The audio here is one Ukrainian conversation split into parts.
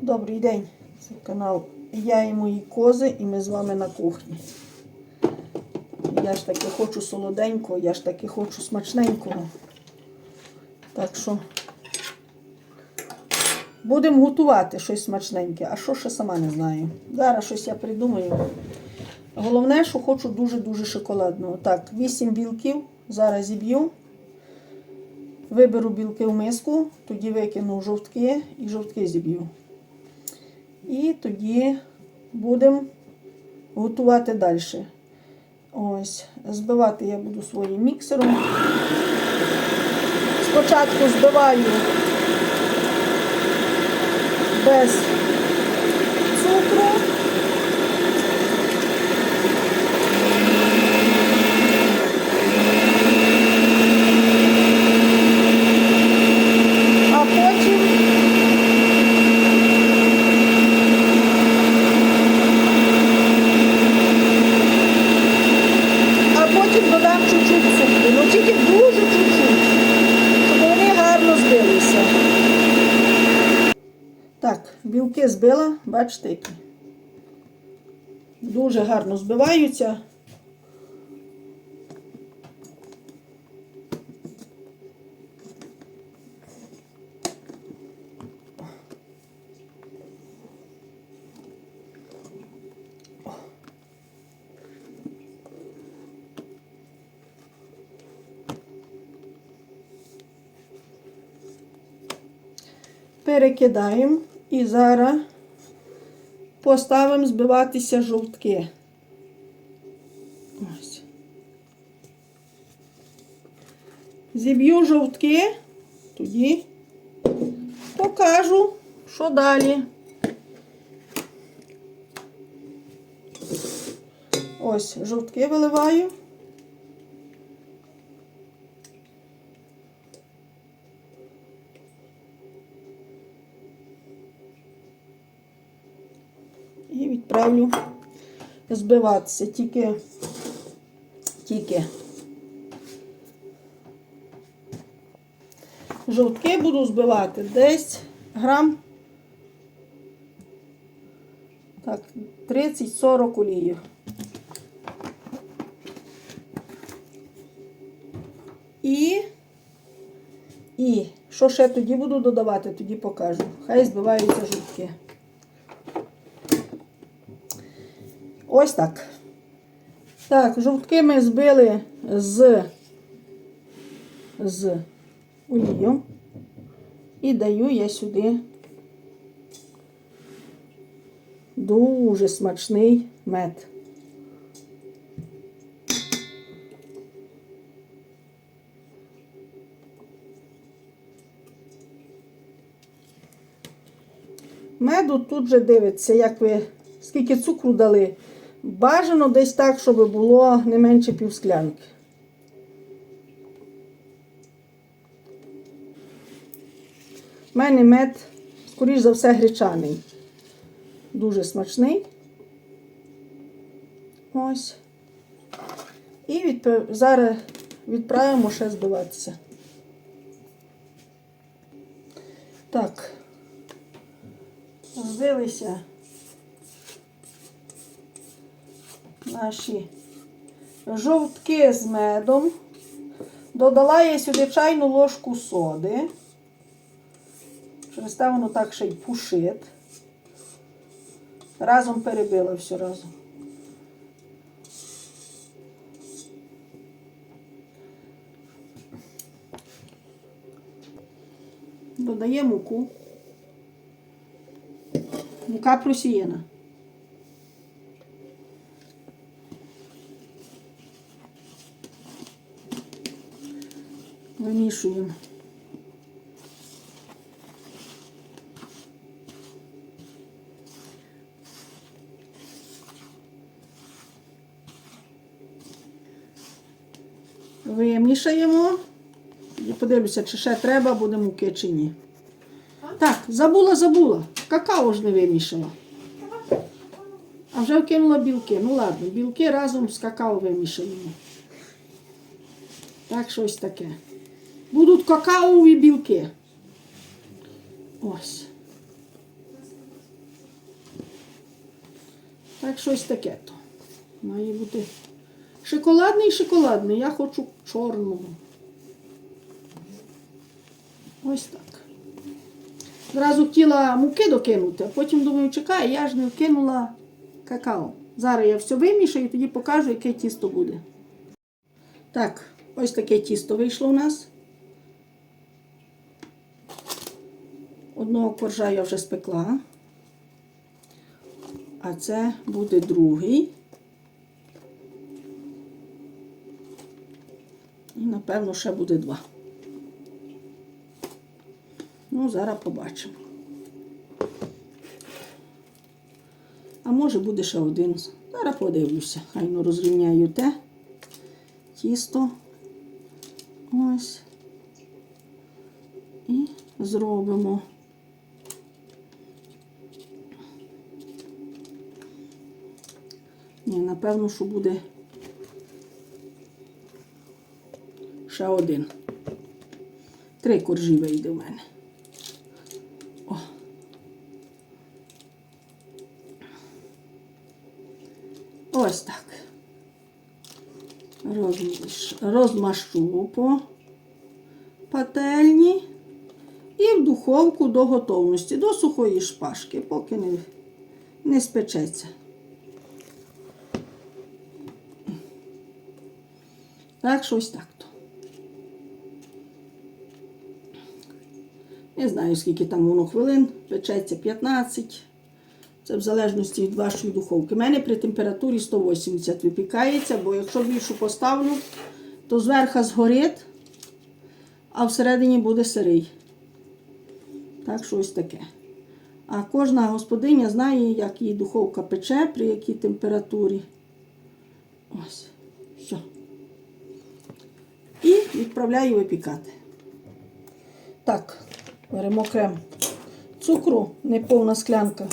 Добрий день, це канал Я і мої кози, і ми з вами на кухні. Я ж таки хочу солоденького, я ж таки хочу смачненького. Так що будемо готувати щось смачненьке, а що ще сама не знаю. Зараз щось я придумаю. Головне, що хочу дуже-дуже шоколадного. Так, 8 білків. Зараз зіб'ю. Виберу білки в миску, тоді викину жовтки і жовтки зіб'ю. І тоді будемо готувати далі. Ось, збивати я буду своїм міксером. Спочатку збиваю без цукру. А потім а потім додам чуть-чуть цукру. Ну тільки дуже чуть-чуть, щоб вони гарно збилися. Так, білки збила, бачите, які. Дуже гарно збиваються. Перекидаємо і зараз поставимо збиватися жовтки. Ось. Зіб'ю жовтки, тоді покажу, що далі. Ось, жовтки виливаю. Відправлю збиватися. Тільки, тільки жовтки буду збивати десь грам так, 30-40 оліїв. І, і що ще тоді буду додавати, тоді покажу. Хай збиваються жовтки. Ось так. Так, жовтки ми збили з, з олією. І даю я сюди дуже смачний мед. Меду тут же дивиться, як ви скільки цукру дали. Бажано десь так, щоб було не менше півсклянки. У мене мед, скоріш за все, гречаний. Дуже смачний. Ось. І відп... зараз відправимо ще збиватися. Так, збилися наші жовтки з медом. Додала я сюди чайну ложку соди. Через те воно так ще й пушить. Разом перебила все разом. Додаємо муку. Мука просіяна. Вимішуємо. Вимішаємо. І подивлюся, чи ще треба буде муки чи ні. Так, забула, забула. Какао ж не вимішала. А вже вкинула білки. Ну ладно, білки разом з какао вимішаємо. Так, щось таке. Будуть какаові білки. Ось. Так, щось таке то. Має бути шоколадний шоколадний. Я хочу чорного. Ось так. Зразу хотіла муки докинути, а потім думаю, чекай, я ж не вкинула какао. Зараз я все вимішаю і тоді покажу, яке тісто буде. Так, ось таке тісто вийшло у нас. Одного коржа я вже спекла. А це буде другий. І, напевно, ще буде два. Ну, зараз побачимо. А може буде ще один. Зараз подивлюся. Хай ну розрівняю те тісто. Ось. І зробимо. Ні, напевно, що буде ще один. Три коржі вийде в мене. О. Ось так. Розмащу по пательні і в духовку до готовності, до сухої шпажки, поки не, не спечеться. Так, щось так то. Не знаю, скільки там воно хвилин, печеться 15. Це в залежності від вашої духовки. У мене при температурі 180 випікається, бо якщо більшу поставлю, то зверху згорить, а всередині буде сирий. Так що ось таке. А кожна господиня знає, як її духовка пече, при якій температурі. Ось. І відправляю випікати. Так, беремо крем. Цукру неповна склянка.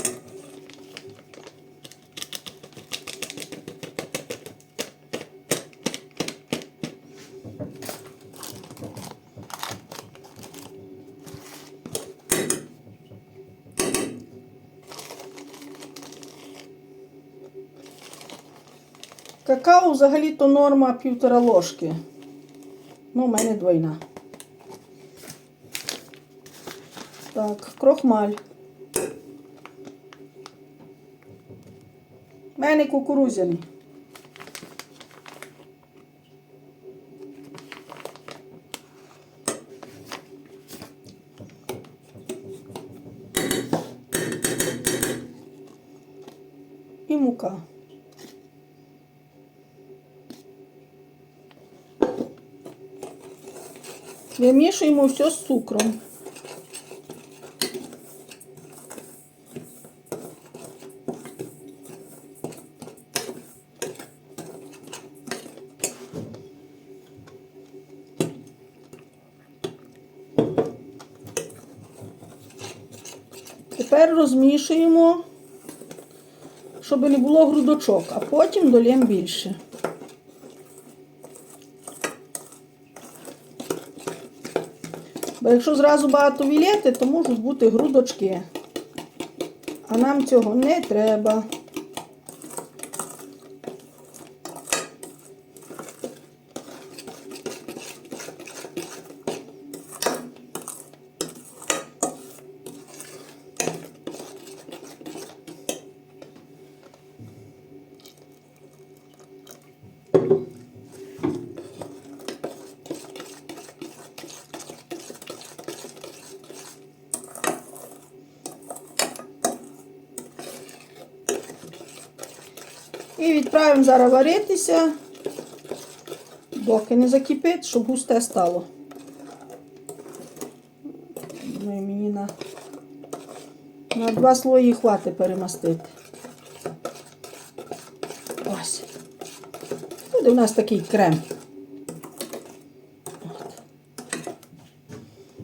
Какао взагалі-то норма півтора ложки. Ну, у мене двойна. Так, крохмаль. У мене кукурузяний. І мука. Вимішуємо все з цукром. Тепер розмішуємо, щоб не було грудочок, а потім долємо більше. Бо якщо зразу багато вілети, то можуть бути грудочки. А нам цього не треба. І відправимо зараз варитися, доки не закипить, щоб густе стало. Ну і мені на, на два слої хватить перемастити. Ось. Буде у нас такий крем.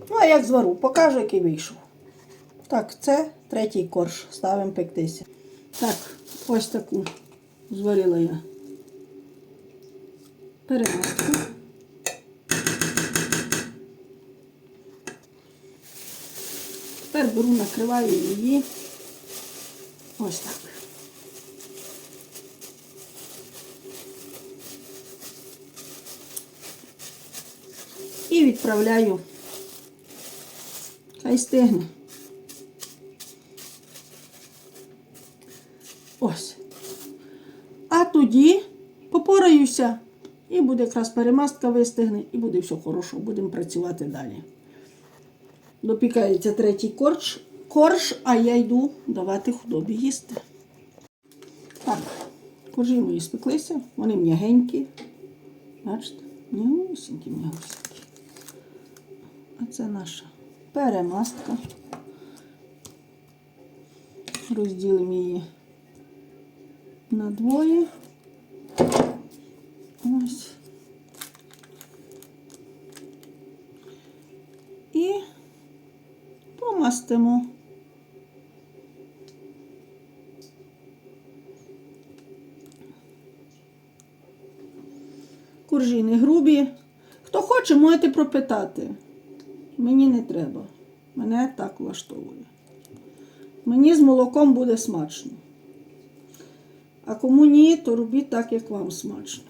Ну, а як звару, покажу, який вийшов. Так, це третій корж. Ставимо пектися. Так, ось таку зварила я перемазку. Тепер беру, накриваю її ось так. І відправляю, хай стигне. Ось. Тоді попораюся, і буде якраз перемастка вистигне, і буде все хорошо. Будемо працювати далі. Допікається третій корж, корж, а я йду давати худобі їсти. Так, коржі мої спеклися, вони м'ягенькі. Бачите, м'ягусенькі, м'ягусенькі. А це наша перемастка. Розділимо її на двоє. Ось. І помастимо. Куржини грубі. Хто хоче, можете пропитати. Мені не треба. Мене так влаштовує. Мені з молоком буде смачно. А кому ні, то робіть так, як вам смачно.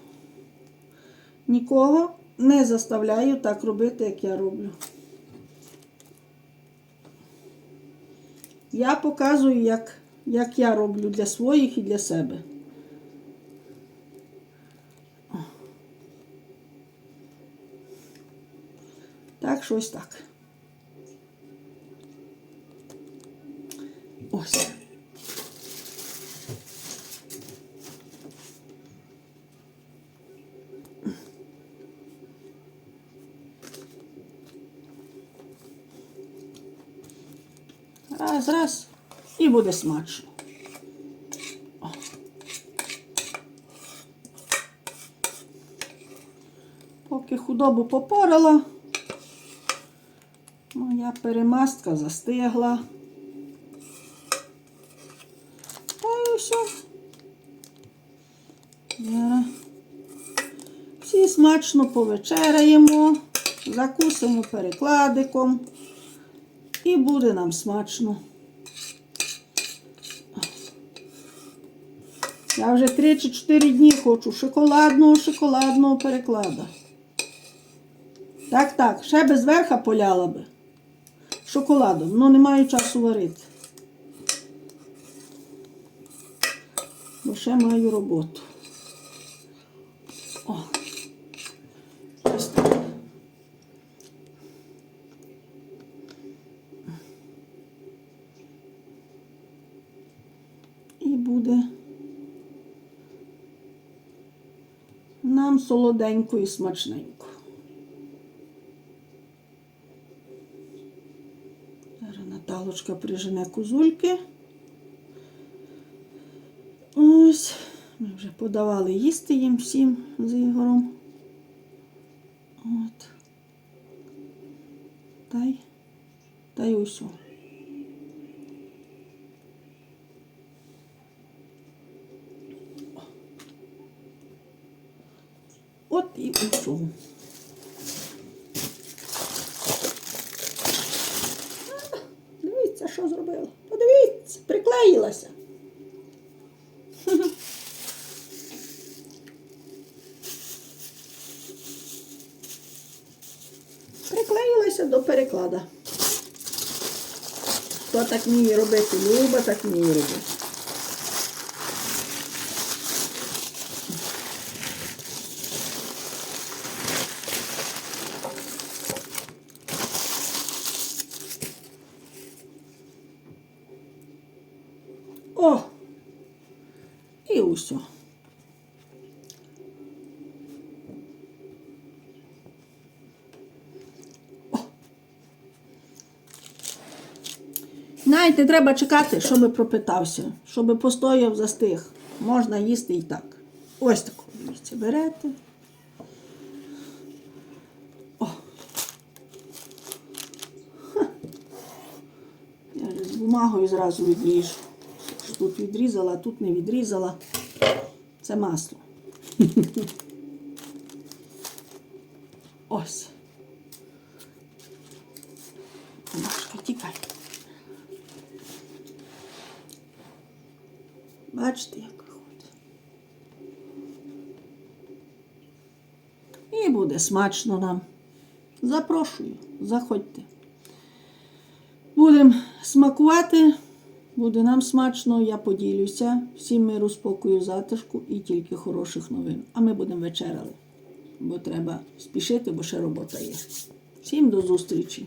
Нікого не заставляю так робити, як я роблю. Я показую, як, як я роблю для своїх і для себе. О. Так, щось так. Ось. Раз, раз. І буде смачно. Поки худобу попорала, моя перемастка застигла. Та і все. Зараз всі смачно повечеряємо, закусимо перекладиком. І буде нам смачно. Я вже 3 чи 4 дні хочу шоколадного шоколадного переклада. Так, так, ще без верха поляла би. Шоколадом, але не маю часу варити. Бо ще маю роботу. О. Ось так. І буде нам солоденько і смачненько. Зараз Наталочка прижене козульки. Ось, ми вже подавали їсти їм всім з Ігорем. От. Та й, та й усьо. От і усьо. А, Дивіться, що зробила. Подивіться, приклеїлася. Приклеїлася до переклада. Хто так мені робити, Люба так мені робити. О! І усе. Знаєте, треба чекати, щоб пропитався, щоб постояв застиг. Можна їсти і так. Ось таку дивіться, берете. О. Я з бумагою зразу відріжу. Тут відрізала, тут не відрізала. Це масло. Ось. Бачите, як виходить. І буде смачно нам. Запрошую, заходьте. Будемо смакувати, буде нам смачно, я поділюся. Всім миру, спокою, затишку і тільки хороших новин. А ми будемо вечеряли, бо треба спішити, бо ще робота є. Всім до зустрічі!